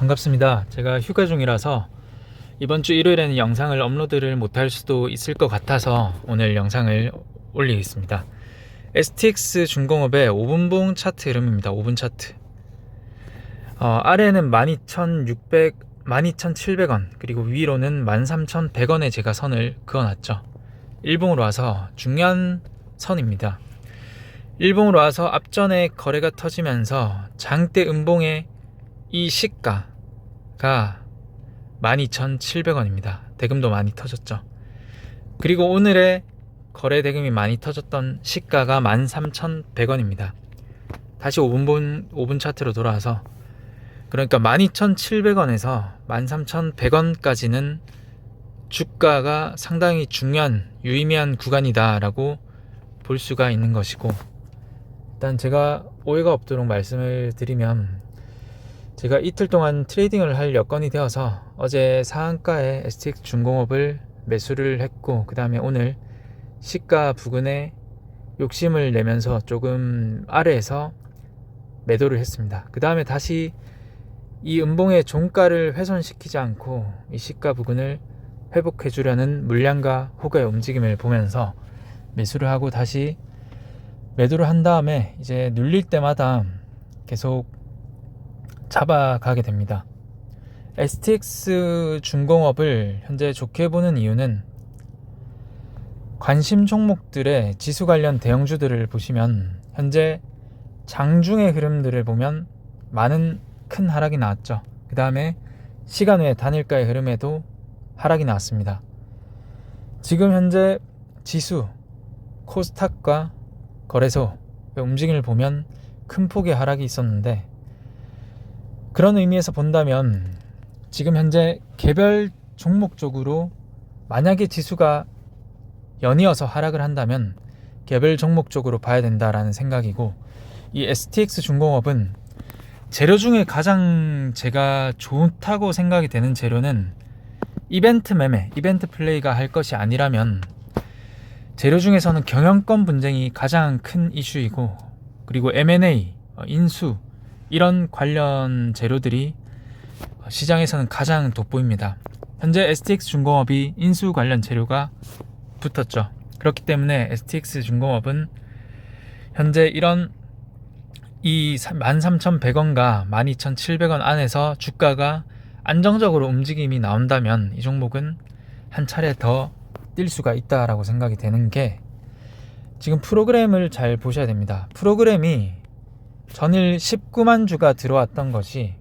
반갑습니다. 제가 휴가 중이라서 이번 주 일요일에는 영상을 업로드를 못할 수도 있을 것 같아서 오늘 영상을 올리겠습니다. STX 중공업의 5분봉 차트 흐름입니다. 5분 차트. 어, 아래는 12,600, 12,700원 그리고 위로는 13,100원에 제가 선을 그어놨죠. 일봉으로 와서 중요한 선입니다. 일봉으로 와서 앞전에 거래가 터지면서 장대 음봉의 이 시가 가 12,700원입니다. 대금도 많이 터졌죠. 그리고 오늘의 거래 대금이 많이 터졌던 시가가 13,100원입니다. 다시 5분 5분 차트로 돌아와서 그러니까 12,700원에서 13,100원까지는 주가가 상당히 중요한 유의미한 구간이다라고 볼 수가 있는 것이고 일단 제가 오해가 없도록 말씀을 드리면 제가 이틀 동안 트레이딩을 할 여건이 되어서 어제 상한가에 STX 중공업을 매수를 했고 그 다음에 오늘 시가 부근에 욕심을 내면서 조금 아래에서 매도를 했습니다. 그 다음에 다시 이 음봉의 종가를 훼손시키지 않고 이 시가 부근을 회복해 주려는 물량과 호가의 움직임을 보면서 매수를 하고 다시 매도를 한 다음에 이제 눌릴 때마다 계속 잡아가게 됩니다. STX 중공업을 현재 좋게 보는 이유는 관심 종목들의 지수 관련 대형주들을 보시면 현재 장중의 흐름들을 보면 많은 큰 하락이 나왔죠. 그 다음에 시간 외 단일가의 흐름에도 하락이 나왔습니다. 지금 현재 지수, 코스닥과 거래소 움직임을 보면 큰 폭의 하락이 있었는데 그런 의미에서 본다면 지금 현재 개별 종목적으로 만약에 지수가 연이어서 하락을 한다면 개별 종목적으로 봐야 된다라는 생각이고 이 STX 중공업은 재료 중에 가장 제가 좋다고 생각이 되는 재료는 이벤트 매매, 이벤트 플레이가 할 것이 아니라면 재료 중에서는 경영권 분쟁이 가장 큰 이슈이고 그리고 M&A, 어, 인수 이런 관련 재료들이 시장에서는 가장 돋보입니다. 현재 STX 중공업이 인수 관련 재료가 붙었죠. 그렇기 때문에 STX 중공업은 현재 이런 이 13,100원과 12,700원 안에서 주가가 안정적으로 움직임이 나온다면 이 종목은 한 차례 더 뛸 수가 있다라고 생각이 되는 게 지금 프로그램을 잘 보셔야 됩니다. 프로그램이 전일 19만 주가 들어왔던 것이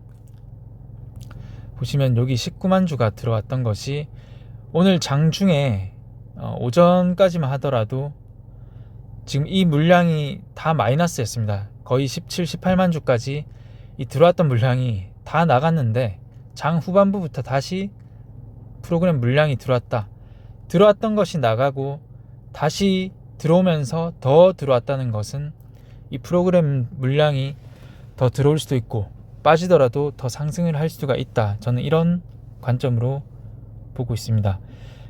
보시면 여기 19만 주가 들어왔던 것이 오늘 장중에 어, 오전까지만 하더라도 지금 이 물량이 다 마이너스였습니다. 거의 17, 18만 주까지 이 들어왔던 물량이 다 나갔는데 장 후반부부터 다시 프로그램 물량이 들어왔다. 들어왔던 것이 나가고 다시 들어오면서 더 들어왔다는 것은 이 프로그램 물량이 더 들어올 수도 있고 빠지더라도 더 상승을 할 수가 있다. 저는 이런 관점으로 보고 있습니다.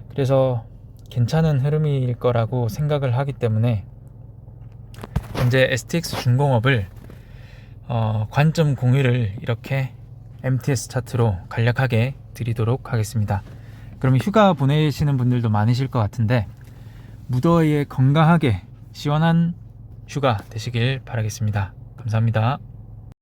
그래서 괜찮은 흐름일 거라고 생각을 하기 때문에 현재 STX 중공업을 어, 관점 공유를 이렇게 MTS 차트로 간략하게 드리도록 하겠습니다. 그럼 휴가 보내시는 분들도 많으실 것 같은데 무더위에 건강하게 시원한 휴가 되시길 바라겠습니다. 감사합니다.